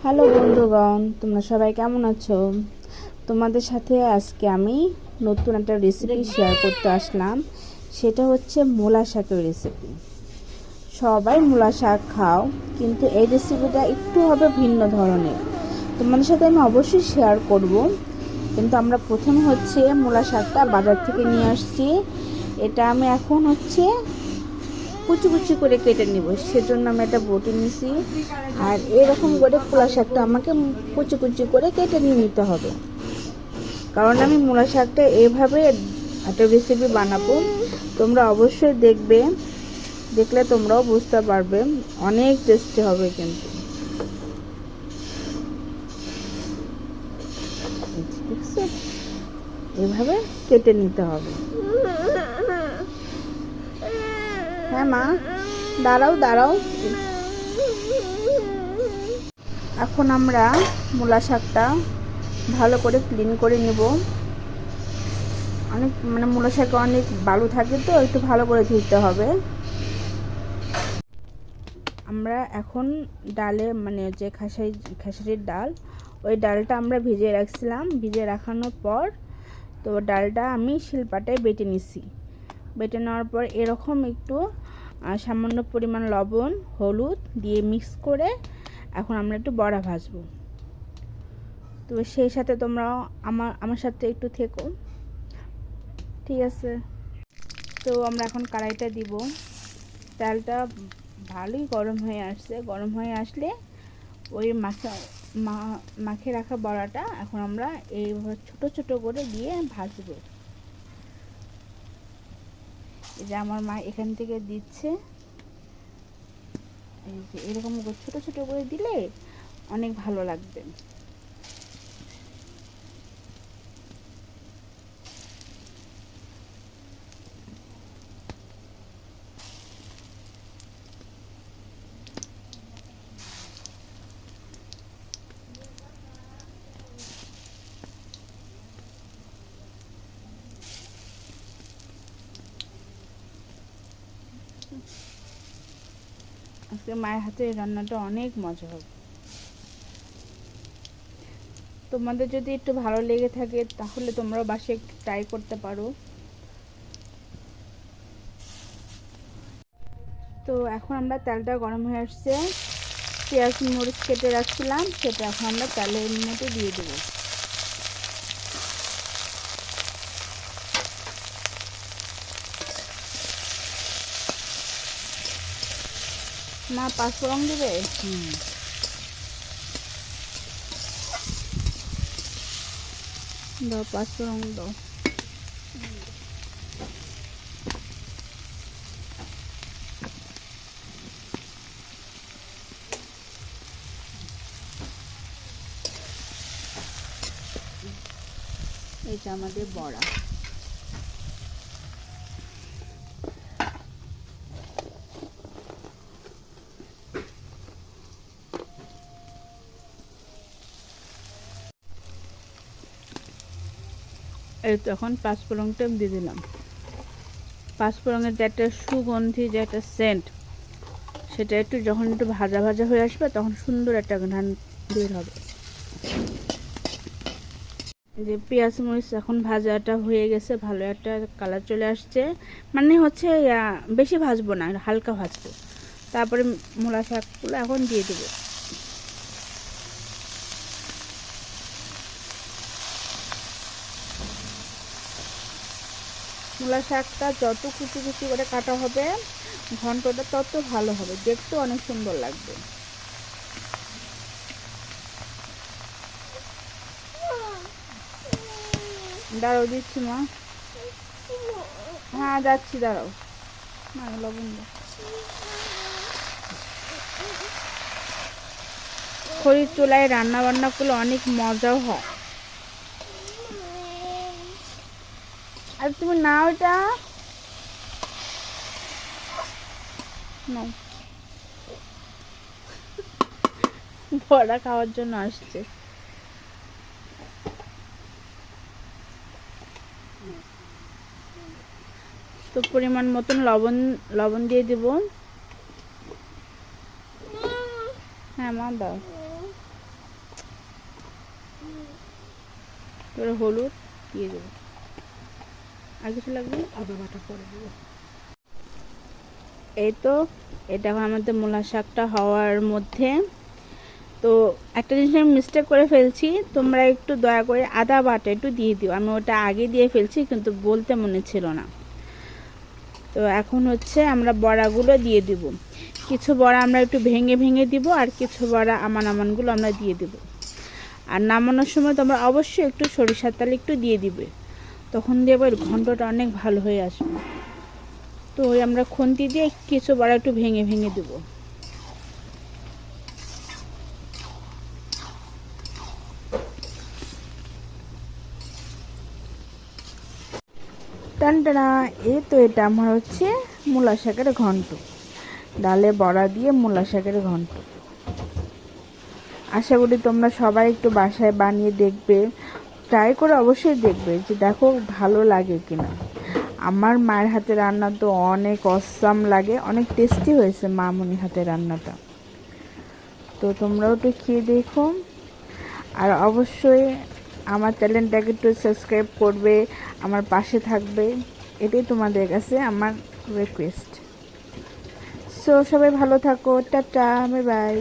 Hello বন্ধুগণ, তোমরা সবাই কেমন আছো? তোমাদের সাথে আজকে আমি নতুন একটা রেসিপি শেয়ার করতে আসলাম। সেটা হচ্ছে মূলা শাকের রেসিপি সবাই মূলা শাক খাও, কিন্তু এই রেসিপিটা একটু হবে ভিন্ন ধরনের। তোমাদের সাথে আমি অবশ্যই শেয়ার করব। কিন্তু আমরা প্রথম হচ্ছে মূলা শাকটা বাজার থেকে নিয়ে আসছি। এটা আমি এখন হচ্ছে কুচি কুচি করে কেটে নিব। সেজন্য আমি একটা বটি নিছি। আর এরকম করে মূলা শাকটা আমাকে কুচি কুচি করে কেটে নিয়ে নিতে হবে। কারণ আমি মূলা শাকটা এভাবে একটা রেসিপি বানাবো। তোমরা অবশ্যই দেখবে। দেখলে তোমরাও বুঝতে পারবে। অনেক টেস্টি হবে কিন্তু। এভাবে কেটে নিতে হবে। হ্যাঁ মা। দাঁড়াও দাঁড়াও। এখন আমরা মূলা শাকটা ভালো করে ক্লিন করে নেব। অনেক মানে মূলা শাকে অনেক বালু থাকে তো, একটু ভালো করে ধুতে হবে। আমরা এখন ডালে মানে যে খাসাই খাসারির ডাল, ওই ডালটা আমরা ভিজিয়ে রাখছিলাম। ভিজিয়ে রাখানোর পর তো ডালটা আমি শিলপাটায় বেটে নিছি। বেটে নেওয়ার পর এরকম একটু সামান্য পরিমাণ লবণ, হলুদ দিয়ে মিক্স করে এখন আমরা একটু বড়া ভাজবো। তো সেই সাথে তোমরা আমার আমার সাথে একটু থেকো। ঠিক আছে? তো আমরা এখন কড়াইটা দিব। তেলটা ভালোই গরম হয়ে আসছে। গরম হয়ে আসলে ওই মাখা মাখে রাখা বড়াটা এখন আমরা এইভাবে ছোট ছোট করে দিয়ে ভাজবো। এই যে আমার মা এখান থেকে দিচ্ছে। এই যে এরকম ছোট ছোট করে দিলে অনেক ভালো লাগবে। আজকে মায়ের হাতে রান্নাটা অনেক মজা হবে। তোমাদের যদি একটু ভালো লেগে থাকে, তাহলে তোমরা বাসে ট্রাই করতে পারো। তো এখন আমরা তেলটা গরম হয়ে আসছে। পেঁয়াজ, মরিচ কেটে রাখছিলাম, সেটা এখন আমরা তেলের মধ্যে দিয়ে দেবো। মা পাঁচফোড়ন দেবে? হুম। দাও পাঁচফোড়ন দাও। এটা আমাদের বড়া। এই তো এখন পাঁচফোড়নটা দিয়ে দিলাম। পাঁচফোড়নের যে একটা সুগন্ধি, যে একটা সেন্ট সেটা একটু যখন একটু ভাজা ভাজা হয়ে আসবে, তখন সুন্দর একটা ঘ্রাণ বের হবে। যে পেঁয়াজ মরিচ এখন ভাজাটা হয়ে গেছে, ভালো একটা কালার চলে আসছে। মানে হচ্ছে বেশি ভাজবো না, হালকা ভাজবো। তারপরে মূলা শাকগুলো এখন দিয়ে দেবো। মূলা শাকটা যত কুচি কুচি করে কাটা হবে, ঘন্টটা তত ভালো হবে। দেখতে অনেক সুন্দর লাগবে। দাঁড়াও দিচ্ছি মা। হ্যাঁ যাচ্ছি, দাঁড়াও। না লবণ খড়ির চুলায় রান্না বান্না করলে অনেক মজাও হয়। আর তুমি নাও এটা। নাও। বড়া খাওয়ার জন্য আসছে। তো পরিমাণ মতন লবণ লবণ দিয়ে দেব। হ্যাঁ মা, দাও। হলুদ দিয়ে দেবো। আর কিছু লাগবে আদা বাটা করে দেবো। এই তো এটা আমাদের মূলা শাকটা হওয়ার মধ্যে। তো একটা জিনিস আমি মিস্টেক করে ফেলছি, তোমরা একটু দয়া করে আদা বাটা একটু দিয়ে দিও। আমি ওটা আগে দিয়ে ফেলছি, কিন্তু বলতে মনে ছিল না। তো এখন হচ্ছে আমরা বড়াগুলো দিয়ে দিব। কিছু বড়া আমরা একটু ভেঙে ভেঙে দিব, আর কিছু বড়া আমান আমানগুলো আমরা দিয়ে দিব। আর নামানোর সময় তোমরা অবশ্যই একটু সরিষার তেল একটু দিয়ে দিবে। তখন দেবো এর ঘন্টটা অনেক ভালো হয়ে আসবে। তো ওই আমরা খুন্তি দিয়ে কিছু বড়া একটু ভেঙে ভেঙে দেবো। টানটানা এই তো এটা আমার হচ্ছে মূলা শাকের ঘন্ট। ডালে বড়া দিয়ে মূলা শাকের ঘন্ট। আশা করি তোমরা সবাই একটু বাসায় বানিয়ে দেখবে। ট্রাই করে অবশ্যই দেখবে যে দেখো ভালো লাগে কিনা। আমার মায়ের হাতে রান্না তো অনেক অসাম লাগে, অনেক টেস্টি হয়েছে মামুনি হাতে রান্নাটা। তো তোমরাও একটু খেয়ে দেখো। আর অবশ্যই আমার চ্যানেলটাকে একটু সাবস্ক্রাইব করবে, আমার পাশে থাকবে। এটাই তোমাদের কাছে আমার রিকোয়েস্ট সো সবাই ভালো থাকো, টাটা বাই বাই